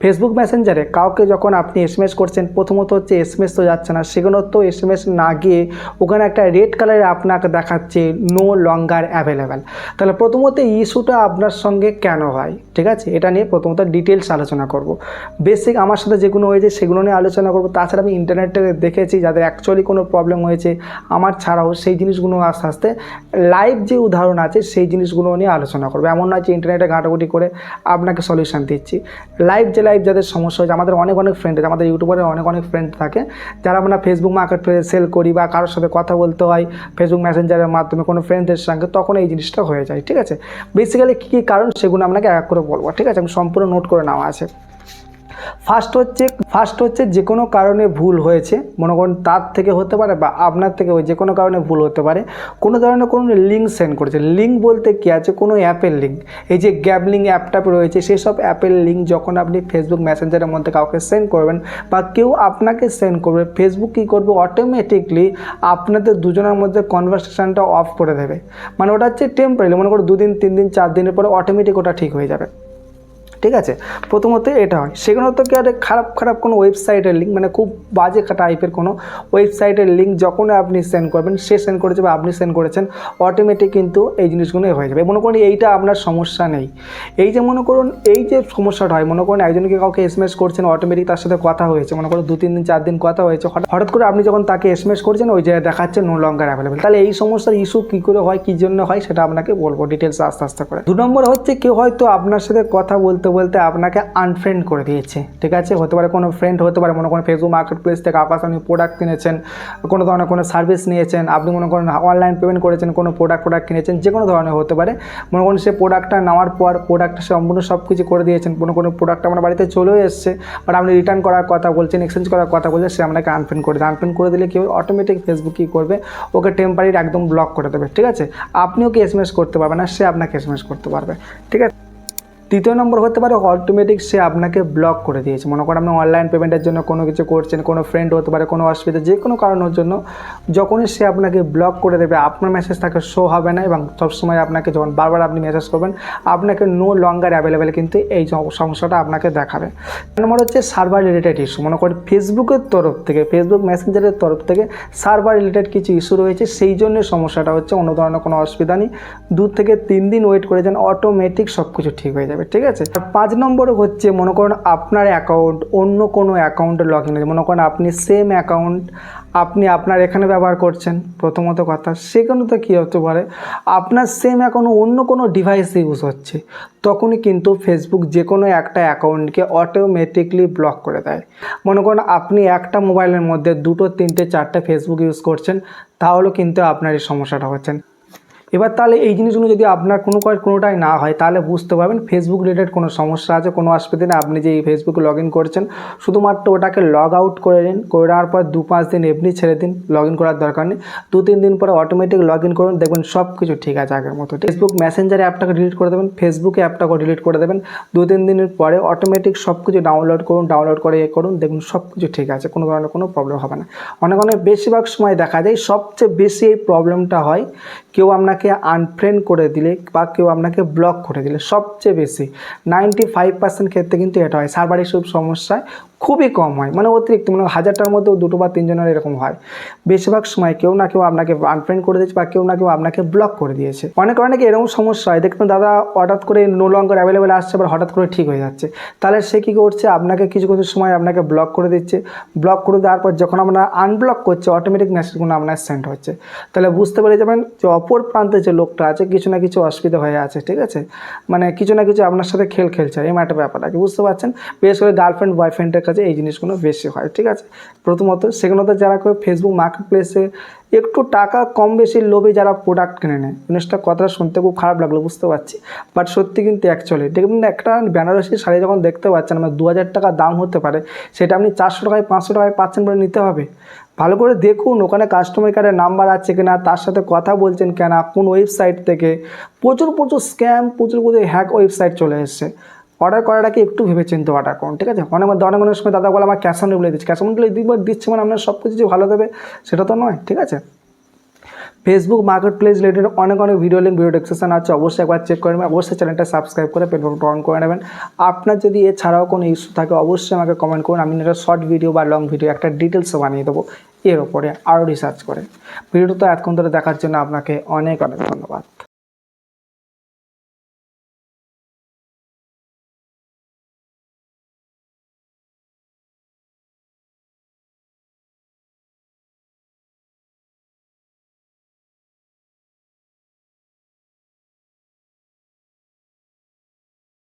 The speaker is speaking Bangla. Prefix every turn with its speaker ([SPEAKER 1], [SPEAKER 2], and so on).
[SPEAKER 1] ফেসবুক মেসেঞ্জারে কাউকে যখন আপনি এসএমএস করছেন, প্রথমত হচ্ছে এসএমএস তো যাচ্ছে না সেগুলো তো এসএমএস না গিয়ে ওখানে একটা রেড কালারে আপনাকে দেখাচ্ছে নো লঙ্গার অ্যাভেলেবেল তাহলে প্রথমত ইস্যুটা আপনার সঙ্গে কেন হয়? ঠিক আছে? এটা নিয়ে প্রথমত ডিটেলস আলোচনা করব। বেসিক আমার সাথে যেগুলো হয়েছে, সেগুলো নিয়ে আলোচনা করব। তাছাড়া আমি ইন্টারনেটে দেখেছি যাদের অ্যাকচুয়ালি কোনো প্রবলেম হয়েছে, আমার ছাড়াও সেই জিনিসগুলো আস্তে আস্তে লাইভ যে উদাহরণ আছে, সেই জিনিসগুলো নিয়ে আলোচনা করব। এমন নয় যে ইন্টারনেটে ঘাটাঘুটি করে আপনাকে সলিউশন দিচ্ছি। লাইভ যে লাইভ যাদের সমস্যা হয়েছে, আমাদের অনেক অনেক ফ্রেন্ড আছে, আমাদের ইউটিউবারের অনেক অনেক ফ্রেন্ড থাকে, যারা আমরা ফেসবুক মার্কেট সেল করি বা কারোর সাথে কথা বলতে হয় ফেসবুক মেসেঞ্জারের মাধ্যমে কোনো ফ্রেন্ডের সঙ্গে, তখন এই জিনিসটা হয়ে যায়, ঠিক আছে? বেসিক্যালি কী কী কারণ সেগুলো আপনাকে এক করে বলব, ঠিক আছে? আমি সম্পূর্ণ নোট করে নেওয়া আছে। ফার্স্ট হচ্ছে ফার্স্ট হচ্ছে যে কোনো কারণে ভুল হয়েছে, মনে করুন তার থেকে হতে পারে বা আপনার থেকে যে কোনো কারণে ভুল হতে পারে, কোনো ধরনের কোনো লিঙ্ক সেন্ড করেছে। লিঙ্ক বলতে কী আছে? কোনো অ্যাপের লিঙ্ক এই যে গ্যাবলিং অ্যাপটা রয়েছে সেই সব অ্যাপের লিঙ্ক যখন আপনি ফেসবুক মেসেঞ্জারের মধ্যে কাউকে সেন্ড করবেন বা কেউ আপনাকে সেন্ড করবে ফেসবুক কী করবে? অটোমেটিকলি আপনাদের দুজনের মধ্যে কনভারসেশনটা অফ করে দেবে। মানে ওটা হচ্ছে টেম্পোরারি মনে করো দুদিন তিন দিন চার দিনের পরে অটোমেটিক ওটা ঠিক হয়ে যাবে। ঠিক আছে? প্রথমত এটা হয়। সেখানে তো কি আরে খারাপ খারাপ কোনো ওয়েবসাইটের লিঙ্ক মানে খুব বাজে টাইপের কোনো ওয়েবসাইটের লিঙ্ক যখন আপনি সেন্ড করবেন, সে সেন্ড করেছে বা আপনি সেন্ড করেছেন অটোমেটিক কিন্তু এই জিনিসগুলো হয়ে যাবে। মনে করুন এইটা আপনার সমস্যা নেই। এই যে মনে করুন, এই যে সমস্যাটা হয়, মনে করুন একজনকে কাউকে এস এসএমএস করছেন অটোমেটিক তার সাথে কথা হয়েছে। মনে করুন দু তিন দিন, চার দিন কথা হয়েছে, হঠাৎ করে আপনি যখন তাকে এস এসএমএস করছেন, ওই জায়গায় দেখাচ্ছে নো লঙ্গার অ্যাভেলেবেল তাহলে এই সমস্যার ইস্যু কী করে হয়, কী জন্য হয়, সেটা আপনাকে বলব ডিটেলস আস্তে আস্তে করে। দু নম্বর হচ্ছে কেউ হয়তো আপনার সাথে কথা বলতে বলতে আপনাকে আনফ্রেন্ড করে দিয়েছে, ঠিক আছে? হতে পারে কোনো ফ্রেন্ড হতে পারে মনে করেন ফেসবুক মার্কেট প্লেস থেকে আকাশ আপনি প্রোডাক্ট কিনেছেন, কোনো ধরনের কোনো সার্ভিস নিয়েছেন, আপনি মনে করেন অনলাইন পেমেন্ট করেছেন, কোনো প্রোডাক্ট প্রোডাক্ট কিনেছেন, যে কোনো ধরনের হতে পারে। মনে করেন সে প্রোডাক্টটা নেওয়ার পর প্রোডাক্টটা সম্পূর্ণ সব কিছু করে দিয়েছেন কোনো কোনো প্রোডাক্ট আমার বাড়িতে চলেও এসছে বাট আপনি রিটার্ন করার কথা বলছেন এক্সচেঞ্জ করার কথা বলছেন, সে আপনাকে আনফ্রেন্ড করে দেয় আনফ্রেন্ড করে দিলে কি অটোমেটিক ফেসবুক কী করবে? ওকে টেম্পারি একদম ব্লক করে দেবে, ঠিক আছে? আপনিও কি এসএমএস করতে পারবেন? না সে আপনাকে এসএমএস করতে পারবে, ঠিক আছে? তৃতীয় নম্বর হতে পারে অটোমেটিক সে আপনাকে ব্লক করে দিয়েছে। মনে করেন আপনি অনলাইন পেমেন্টের জন্য কোনো কিছু করছেন, কোনো ফ্রেন্ড হতে পারে, কোনো অসুবিধা, যে কোনো কারণের জন্য যখনই সে আপনাকে ব্লক করে দেবে, আপনার মেসেজ তাকে শো হবে না এবং সবসময় আপনাকে যখন বারবার আপনি মেসেজ করবেন, আপনাকে নো লঙ্গার অ্যাভেলেবেল কিন্তু এই সম- সমস্যাটা আপনাকে দেখাবে। নম্বর হচ্ছে সার্ভার রিলেটেড ইস্যু মনে করেন ফেসবুকের তরফ থেকে ফেসবুক মেসেঞ্জারের তরফ থেকে সার্ভার রিলেটেড কিছু ইস্যু রয়েছে, সেই জন্য সমস্যাটা হচ্ছে অন্য ধরনের কোনো অসুবিধা নেই। দু থেকে তিন দিন ওয়েট করে যান অটোমেটিক সব কিছু ঠিক হয়ে যাবে। ঠিক আছে? পাঁচ নম্বরে হচ্ছে, মনে করুন আপনার অ্যাকাউন্ট অন্য কোনো অ্যাকাউন্টে লগ ইন আছে মনে করেন আপনি সেম অ্যাকাউন্ট আপনি আপনার এখানে ব্যবহার করছেন, প্রথমত কথা। সেখানে তো কী হতে পারে? আপনার সেম অ্যাকাউন্ট অন্য কোনো ডিভাইসে ইউজ হচ্ছে। তখনই কিন্তু ফেসবুক যে কোনো একটা অ্যাকাউন্টকে অটোমেটিকলি ব্লক করে দেয়। মনে করুন আপনি একটা মোবাইলের মধ্যে দুটো, তিনটে, চারটে ফেসবুক ইউজ করছেন তাহলেও কিন্তু আপনার এই সমস্যাটা হচ্ছেন এবার তাহলে এই জিনিসগুলো যদি আপনার কোনো কোনোটাই না হয়, তাহলে বুঝতে পারবেন ফেসবুক রিলেটেড কোনো সমস্যা আছে, কোনো অসুবিধা নেই। আপনি যে ফেসবুকে লগ ইন করছেন, শুধুমাত্র ওটাকে লগ আউট করে নিন করে নেওয়ার পর দু পাঁচ দিন এমনি ছেড়ে দিন লগ ইন করার দরকার নেই। দু তিন দিন পরে অটোমেটিক লগ ইন করুন, দেখবেন সব কিছু ঠিক আছে আগের মতো। ফেসবুক মেসেঞ্জার অ্যাপটাকে ডিলিট করে দেবেন ফেসবুকে অ্যাপটাকে ডিলিট করে দেবেন। দু তিন দিনের পরে অটোমেটিক সব কিছু ডাউনলোড করুন ডাউনলোড করে করুন দেখুন সব কিছু ঠিক আছে, কোনো ধরনের কোনো প্রবলেম হবে না। অনেক অনেক বেশিরভাগ সময় দেখা যায়, সবচেয়ে বেশি এই প্রবলেমটা হয়, কেউ আপনাকে আনফ্রেন্ড করে দিলে বা কেউ আপনাকে ব্লক করে দিলে সবচেয়ে বেশি নাইনটি ফাইভ পার্সেন্ট ক্ষেত্রে কিন্তু এটা হয়। সার্ভার ইস্যুর সমস্যায় খুবই কম হয়। মানে অতিরিক্ত মানে হাজারটার মধ্যেও দুটো বা তিনজনের এরকম হয়। বেশিরভাগ সময় কেউ না কেউ আপনাকে আনফ্রেন্ড করে দিয়েছে বা কেউ না কেউ আপনাকে ব্লক করে দিয়েছে। অনেক, অনেকে এরকম সমস্যা হয়। দেখবেন দাদা হঠাৎ করে নো লঙ্গার অ্যাভেলেবেল আসছে, আবার হঠাৎ করে ঠিক হয়ে যাচ্ছে। তাহলে সে কী করছে? আপনাকে কিছু কিছু সময় আপনাকে ব্লক করে দিচ্ছে। ব্লক করে দেওয়ার পর যখন আপনার আনব্লক করছে অটোমেটিক মেসেজগুলো আপনার সেন্ড হচ্ছে। তাহলে বুঝতে পেরে যাবেন যে অপর প্রান্তে যে লোকটা আছে, কিছু না কিছু অসুবিধা হয়ে আছে, ঠিক আছে? মানে কিছু না কিছু আপনার সাথে খেল খেলছে এই একটা ব্যাপার আছে বুঝতে পারছেন? বিশেষ করে গার্লফ্রেন্ড বয়ফ্রেন্ডের কাছে এই জিনিসগুলো বেশি হয়, ঠিক আছে? প্রথমত সেগুলো তো যারা করে ফেসবুক মার্কেট প্লেসে একটু টাকা কম বেশি লোভে যারা প্রোডাক্ট কিনে নেয় জিনিসটা কথাটা শুনতে খুব খারাপ লাগল, বুঝতে পারছি? বাট সত্যি কিন্তু অ্যাকচুয়ালি দেখবেন একটা বেনারসি শাড়ি যখন দেখতে পাচ্ছেন আমার দু হাজার টাকা দাম হতে পারে, সেটা আপনি চারশো টাকায়, পাঁচশো টাকায় পাচ্ছেন বলে নিতে হবে। ভালো করে দেখুন, ওখানে কাস্টমার কেয়ারের নাম্বার আছে কিনা, তার সাথে কথা বলছেন কেনা, কোন ওয়েবসাইট থেকে, প্রচুর প্রচুর স্ক্যাম প্রচুর প্রচুর হ্যাক ওয়েবসাইট চলে এসছে। অর্ডার আগে একটু ভেবে চিন্তে অর্ডার করুন, ঠিক আছে? অনেক অনেক অনেক সময় দাদা বলে আমার ক্যাশ অন ডেলিভারি দিচ্ছে। ক্যাশ অন ডেলিভারি দিচ্ছে মানে আপনার সব কিছু যে ভালো দেবে, সেটা তো নয়, ঠিক আছে? ফেসবুক মার্কেট প্লেস রিলেটেড অনেক অনেক ভিডিও লিঙ্ক ভিডিও ডিসক্রিপশন আছে, অবশ্যই একবার চেক করে নেবেন। অবশ্যই চ্যানেলটা সাবস্ক্রাইব করে পেট্রোলটা অন করে নেবেন। আপনার যদি এছাড়াও কোনো ইস্যু থাকে, অবশ্যই আমাকে কমেন্ট করুন। আমি একটা শর্ট ভিডিও বা লং ভিডিও একটা ডিটেলসও বানিয়ে দেবো এর ওপরে আরও রিসার্চ করে। ভিডিওটা এতক্ষণ ধরে দেখার জন্য আপনাকে অনেক অনেক ধন্যবাদ।